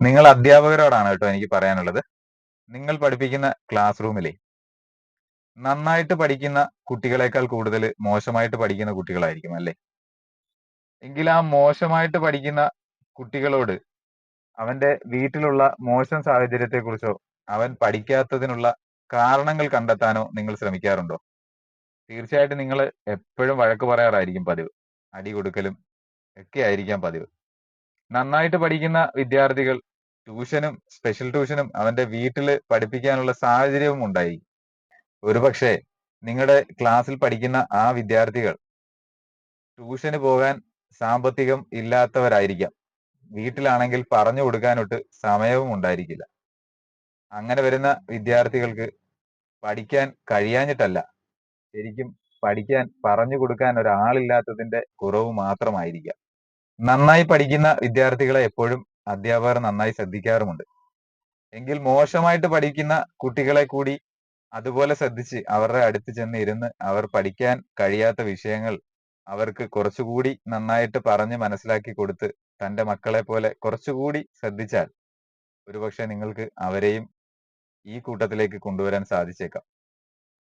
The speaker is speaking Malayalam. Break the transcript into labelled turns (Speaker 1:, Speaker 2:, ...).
Speaker 1: നിങ്ങൾ അധ്യാപകരോടാണ് കേട്ടോ എനിക്ക് പറയാനുള്ളത്. നിങ്ങൾ പഠിപ്പിക്കുന്ന ക്ലാസ് റൂമിലെ നന്നായിട്ട് പഠിക്കുന്ന കുട്ടികളെക്കാൾ കൂടുതൽ മോശമായിട്ട് പഠിക്കുന്ന കുട്ടികളായിരിക്കും അല്ലേ? എങ്കിൽ ആ മോശമായിട്ട് പഠിക്കുന്ന കുട്ടികളോട് അവന്റെ വീട്ടിലുള്ള മോശം സാഹചര്യത്തെക്കുറിച്ചോ അവൻ പഠിക്കാത്തതിനുള്ള കാരണങ്ങൾ കണ്ടെത്താനോ നിങ്ങൾ ശ്രമിക്കാറുണ്ടോ? തീർച്ചയായിട്ടും നിങ്ങൾ എപ്പോഴും വഴക്ക് പറയാറായിരിക്കും പതിവ്. അടി കൊടുക്കലും ഒക്കെ ആയിരിക്കാം പതിവ്. നന്നായിട്ട് പഠിക്കുന്ന വിദ്യാർത്ഥികൾ ട്യൂഷനും സ്പെഷ്യൽ ട്യൂഷനും അവന്റെ വീട്ടിൽ പഠിപ്പിക്കാനുള്ള സാഹചര്യവും ഉണ്ടായി. ഒരുപക്ഷെ നിങ്ങളുടെ ക്ലാസ്സിൽ പഠിക്കുന്ന ആ വിദ്യാർത്ഥികൾ ട്യൂഷന് പോകാൻ സാമ്പത്തികം ഇല്ലാത്തവരായിരിക്കാം. വീട്ടിലാണെങ്കിൽ പറഞ്ഞു കൊടുക്കാനൊട്ട് സമയവും ഉണ്ടായിരിക്കില്ല. അങ്ങനെ വരുന്ന വിദ്യാർത്ഥികൾക്ക് പഠിക്കാൻ കഴിയാഞ്ഞിട്ടല്ല. ശരിക്കും പഠിക്കാൻ പറഞ്ഞു കൊടുക്കാൻ ഒരാളില്ലാത്തതിന്റെ കുറവ് മാത്രമായിരിക്കാം. നന്നായി പഠിക്കുന്ന വിദ്യാർത്ഥികളെ എപ്പോഴും അധ്യാപകർ നന്നായി ശ്രദ്ധിക്കാറുമുണ്ട്. എങ്കിൽ മോശമായിട്ട് പഠിക്കുന്ന കുട്ടികളെ കൂടി അതുപോലെ ശ്രദ്ധിച്ച് അവരുടെ അടുത്ത് ചെന്ന് ഇരുന്ന് അവർ പഠിക്കാൻ കഴിയാത്ത വിഷയങ്ങൾ അവർക്ക് കുറച്ചുകൂടി നന്നായിട്ട് പറഞ്ഞ് മനസ്സിലാക്കി കൊടുത്ത് തന്റെ മക്കളെ പോലെ കുറച്ചുകൂടി ശ്രദ്ധിച്ചാൽ ഒരുപക്ഷെ നിങ്ങൾക്ക് അവരെയും ഈ കൂട്ടത്തിലേക്ക് കൊണ്ടുവരാൻ സാധിച്ചേക്കാം.